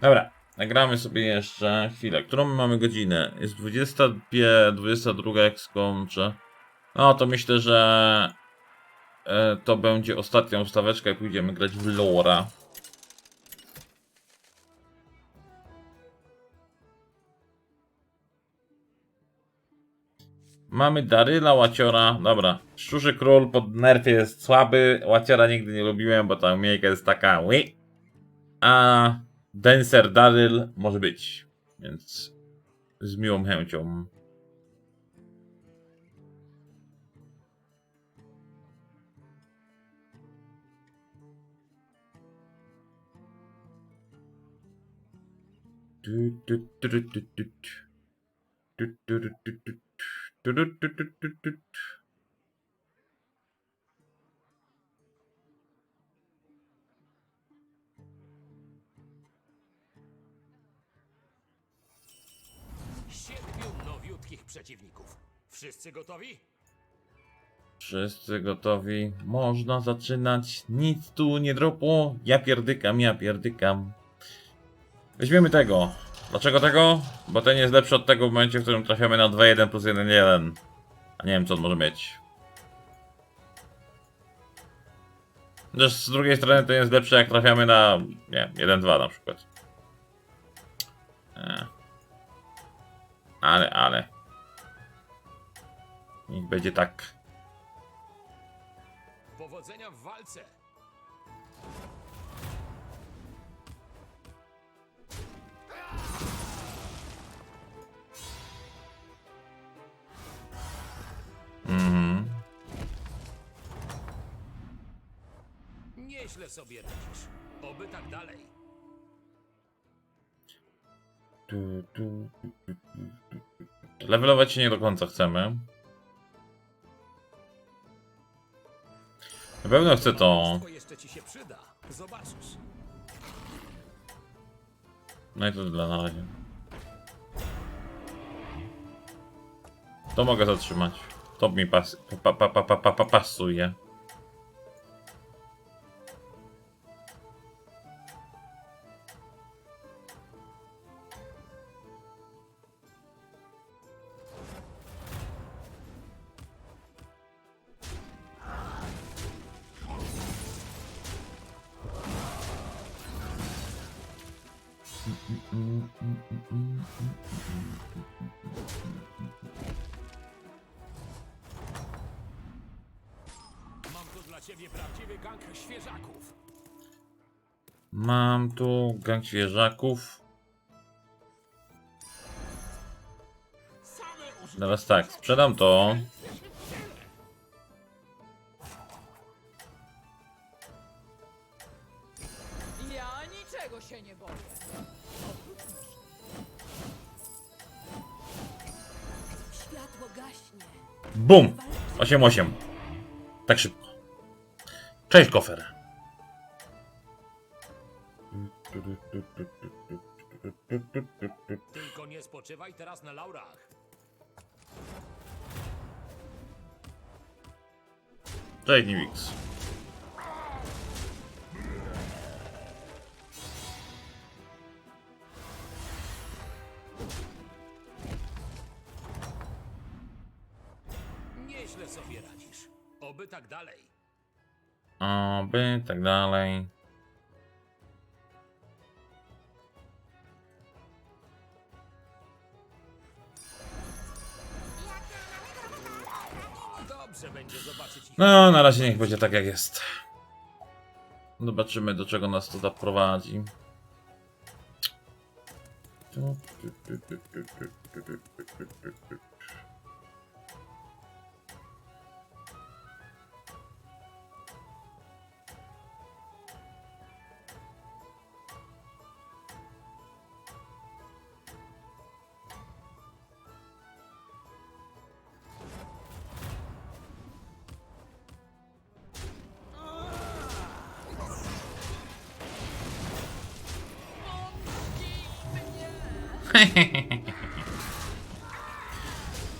Dobra, nagramy sobie jeszcze chwilę. Którą my mamy godzinę? Jest 22, 22 jak skończę. No to myślę, że e, to będzie ostatnia ustaweczka i pójdziemy grać w Lora. Mamy Daryla, Łaciora. Dobra. Szczurzy Król pod nerfie jest słaby. Łaciora nigdy nie lubiłem, bo ta umiejka jest taka. A Dancer Daryl może być. Więc z miłą chęcią. Przeciwników. Wszyscy gotowi? Wszyscy gotowi. Można zaczynać. Nic tu nie dropło. Ja pierdykam, ja pierdykam. Weźmiemy tego. Dlaczego tego? Bo ten jest lepszy od tego w momencie, w którym trafiamy na 2-1 plus 1-1. A nie wiem, co on może mieć. Chociaż z drugiej strony to jest lepsze, jak trafiamy na, nie wiem, 1-2 na przykład. E. Ale, ale. Niech będzie tak. Powodzenia w walce! Mhm. Nieźle sobie radzisz. Oby tak dalej. Tu, tu, tu, tu, tu, tu, tu. Levelować się nie do końca chcemy. Na pewno chcę to. Wszystko jeszcze ci się przyda. Zobaczysz. No i to dla na razie. To mogę zatrzymać. To mi pas, pa, pa, pa, pa, pa, pa, pasuje. Mam tu dla ciebie prawdziwy gang świeżaków. Mam tu gang świeżaków. Teraz tak, sprzedam to. Bum! 8-8. Tak szybko. Cześć, kofer. Tylko nie spoczywaj teraz na laurach. Cześć, Niwix. Nieźle sobie radzisz. Oby tak dalej. Oby, tak dalej. Dobrze będzie zobaczyć ich. No, na razie niech będzie tak jak jest. Zobaczymy, do czego nas to zaprowadzi.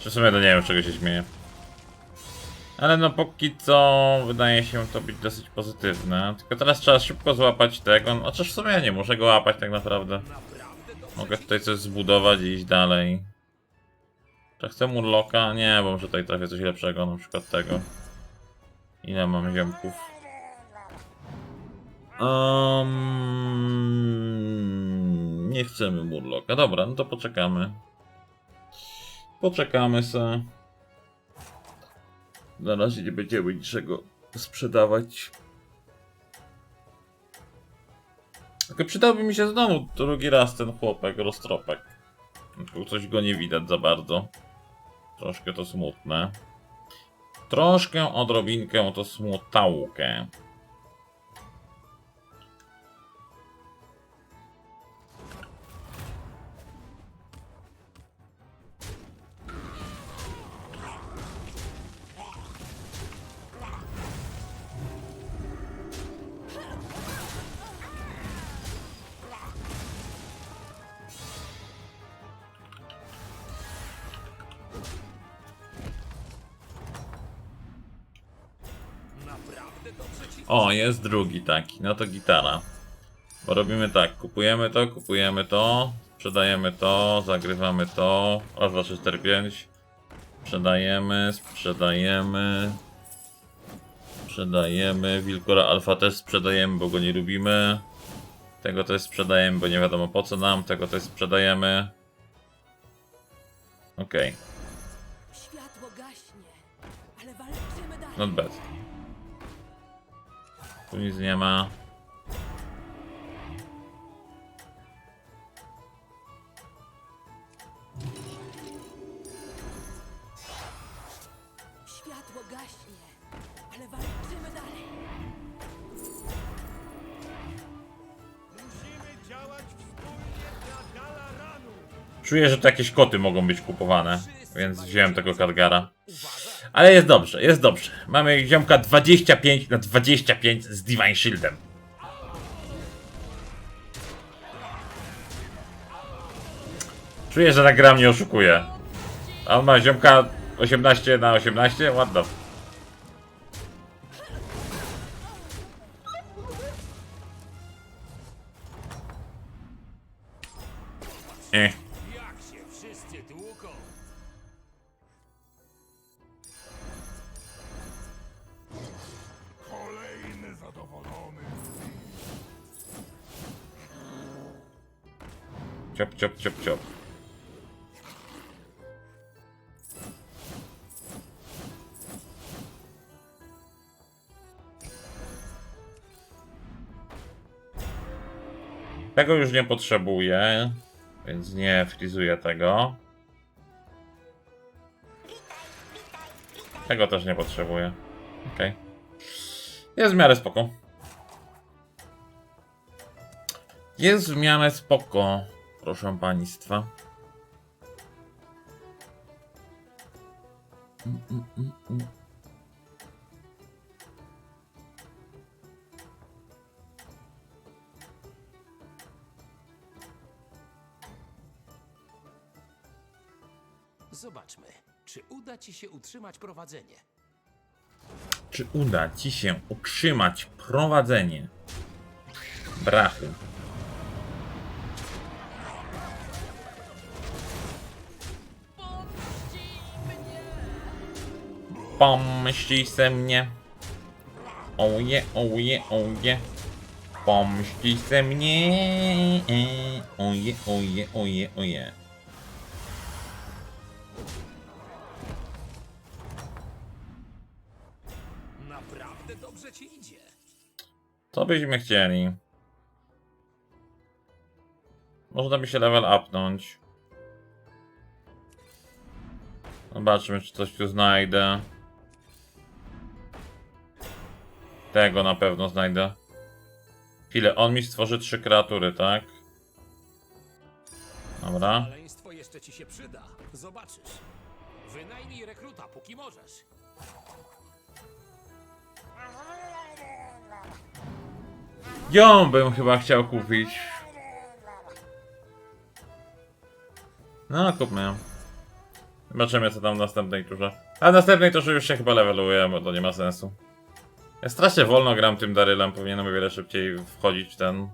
Czy w sumie to nie wiem, czego się śmieję. Ale no póki co wydaje się to być dosyć pozytywne. Tylko teraz trzeba szybko złapać tego. No, chociaż w sumie ja nie muszę go łapać tak naprawdę. Mogę tutaj coś zbudować i iść dalej. Czy chcę murloka? Nie, bo może tutaj trafię coś lepszego, na przykład tego. Ile mam ziomków? Um, nie chcemy murloka. Dobra, no to poczekamy. Poczekamy se. Na razie nie będziemy niczego sprzedawać. Tylko przydałby mi się znowu drugi raz ten chłopek, roztropek. Tu coś go nie widać za bardzo. Troszkę to smutne. Troszkę odrobinkę to smutałkę. O, jest drugi taki, no to gitara. Bo robimy tak, kupujemy to, kupujemy to, sprzedajemy to, zagrywamy to. Raz, dwa, trzy, cztery, pięć. Sprzedajemy, sprzedajemy. Sprzedajemy. Wilkora Alfa też sprzedajemy, bo go nie lubimy. Tego też sprzedajemy, bo nie wiadomo po co nam. Tego też sprzedajemy. Okej, Światło not bad. Tu nic nie ma. Światło gaśnie, ale walczymy dalej. Musimy działać wspólnie dla Dalaranu. Czuję, że to jakieś koty mogą być kupowane, więc wziąłem tego Kargara. Ale jest dobrze, jest dobrze. Mamy ziomka 25 na 25 z Divine Shieldem. Czuję, że ta gra mnie oszukuje. A on ma ziomka 18 na 18? Ładno. Eh. Ciop, ciop, ciop, ciop. Tego już nie potrzebuję, więc nie frizuję tego. Tego też nie potrzebuję. Okej. Jest w miarę spoko. Jest w miarę spoko, proszę państwa. Mm, mm, mm. Zobaczmy, czy uda ci się utrzymać prowadzenie. Czy uda ci się utrzymać prowadzenie? Brachu. Pomści se mnie. Oje, oje, oje. Pomści se mnie. Oje, oje, oje, oje. Naprawdę dobrze ci idzie. Co byśmy chcieli? Można by się level upnąć. Zobaczmy, czy coś tu znajdę. Tego na pewno znajdę. Chwilę, on mi stworzy trzy kreatury, tak? Dobra. Maleństwo jeszcze ci się przyda. Zobaczysz. Wynajmij rekruta, póki możesz. Ją bym chyba chciał kupić. No, kupmy ją. Zobaczymy, co tam w następnej turze. A w następnej to już się chyba leveluję, bo to nie ma sensu. Ja strasznie wolno gram tym Darylem, powinienem o wiele szybciej wchodzić w ten...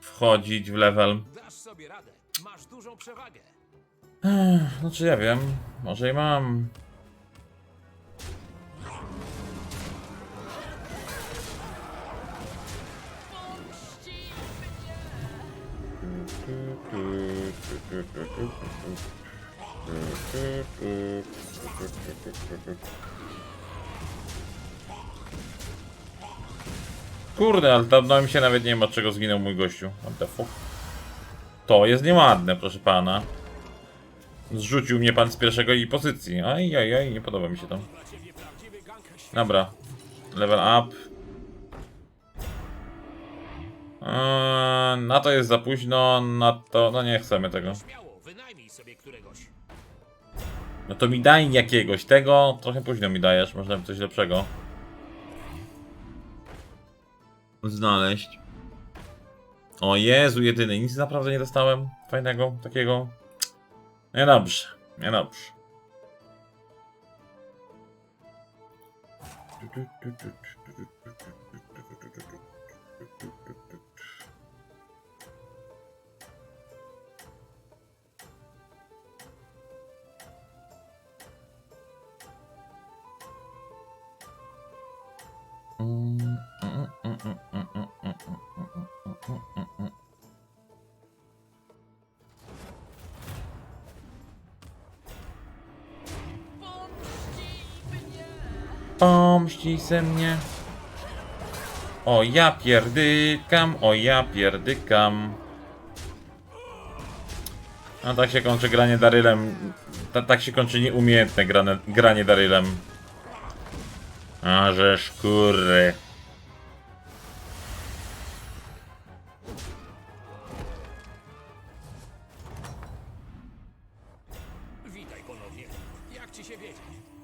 Wchodzić w level. Dasz sobie radę. Masz dużą przewagę. No czy ja wiem, może i mam. Kurde, ale dawno mi się nawet nie od czego zginął mój gościu. What the fuck? To jest nieładne, proszę pana. Zrzucił mnie pan z pierwszego i pozycji. Aj, aj, aj, nie podoba mi się to. Dobra. Level up. Eee, na to jest za późno, na to... No nie chcemy tego. No to mi daj jakiegoś. Tego trochę późno mi dajesz. Można by coś lepszego. Znaleźć. O Jezu, jedyny. Nic naprawdę nie dostałem fajnego, takiego. Niedobrze, niedobrze. Puści mnie! Pomści se mnie. O ja pierdykam, o ja pierdykam. No tak się kończy granie Darylem. Ta, tak się kończy nieumiejętne grane, granie Darylem. A że szkury.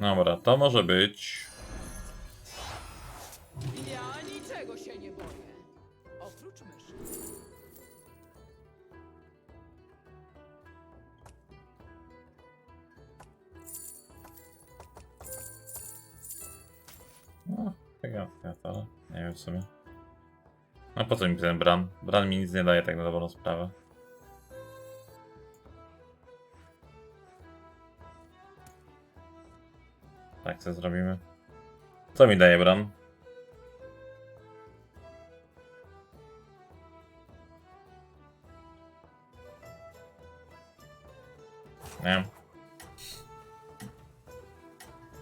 Dobra, to może być. Ja niczego się nie boję. Oprócz myszy. No, ale nie wiem w sumie. No po co mi ten Bran? Bran mi nic nie daje tak na dobrą sprawę. Co zrobimy. Co mi daje Bran? Nie.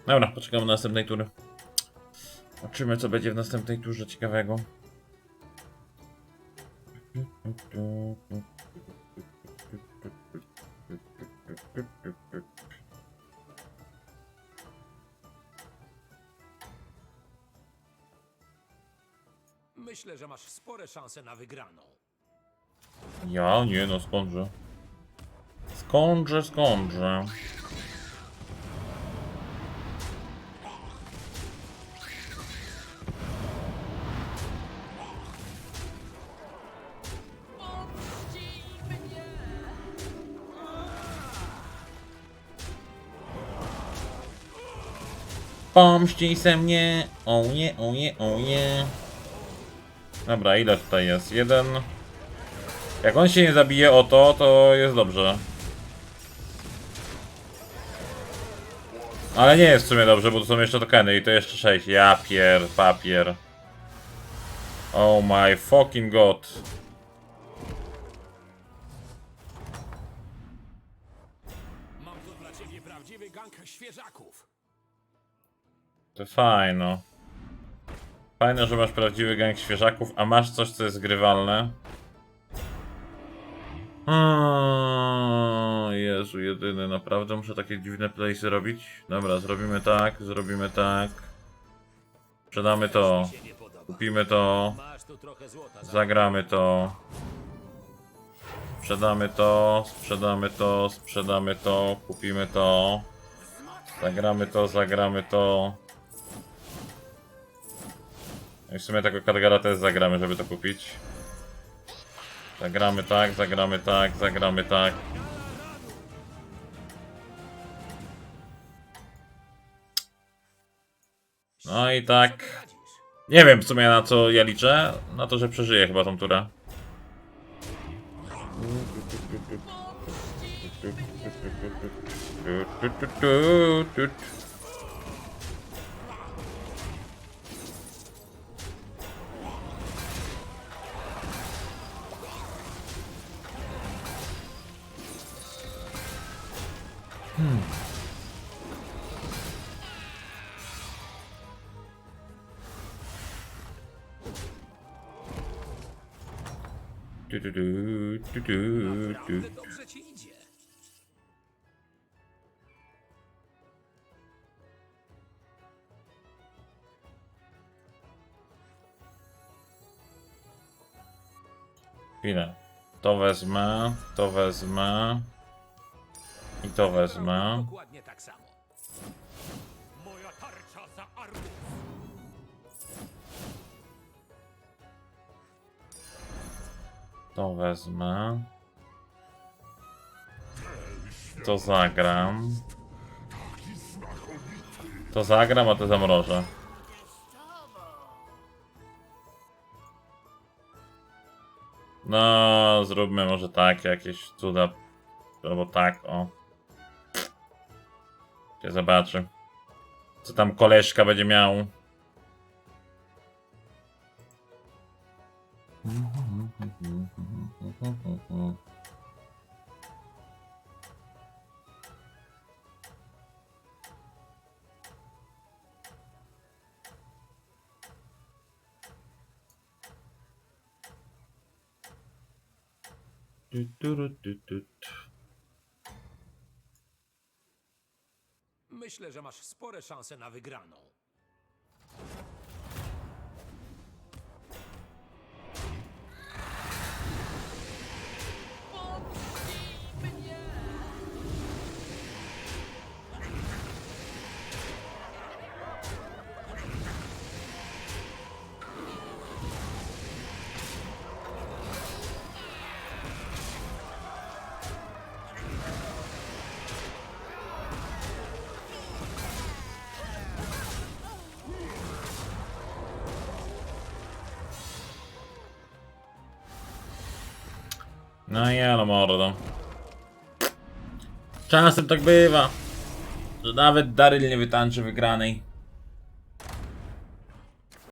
Dobra, poczekamy na następnej tury. Zobaczymy, co będzie w następnej turze ciekawego. Szanse na wygraną. Ja? Nie no, skądże. Skądże, skądże. Pomścij se mnie. O nie, o nie, o nie. Dobra, ile tutaj jest? Jeden. Jak on się nie zabije o to, to jest dobrze. Ale nie jest w sumie dobrze, bo to są jeszcze tokeny i to jeszcze 6. Ja pier, papier. Oh my fucking god. Mam tu dla ciebie prawdziwy gang świeżaków. To fajno. Fajne, że masz prawdziwy gang świeżaków, a masz coś, co jest grywalne. O, Jezu, jedyny, naprawdę muszę takie dziwne playsy robić? Dobra, zrobimy tak, zrobimy tak. Sprzedamy to, kupimy to, zagramy to. Sprzedamy to, sprzedamy to, sprzedamy to, kupimy to. Zagramy to, zagramy to. No I w sumie tego Kadgara też zagramy, żeby to kupić. Zagramy tak, zagramy tak, zagramy tak. No i tak. Nie wiem w sumie na co ja liczę. Na to, że przeżyję chyba tą turę. Du, du, du, du, du, du. Naprawdę dobrze ci idzie. Chwilę. To wezmę, to wezmę. I to wezmę. Dokładnie tak samo. Moja tarcza za. To wezmę. To zagram. To zagram, a to zamrożę. No, zróbmy może tak, jakieś cuda. Albo tak, o. Się zobaczy. Co tam koleżka będzie miał. Tu, tu, ru, tu, tu, tu. Myślę, że masz spore szanse na wygraną. No jelo mordo. Czasem tak bywa, że nawet Daryl nie wytańczy wygranej.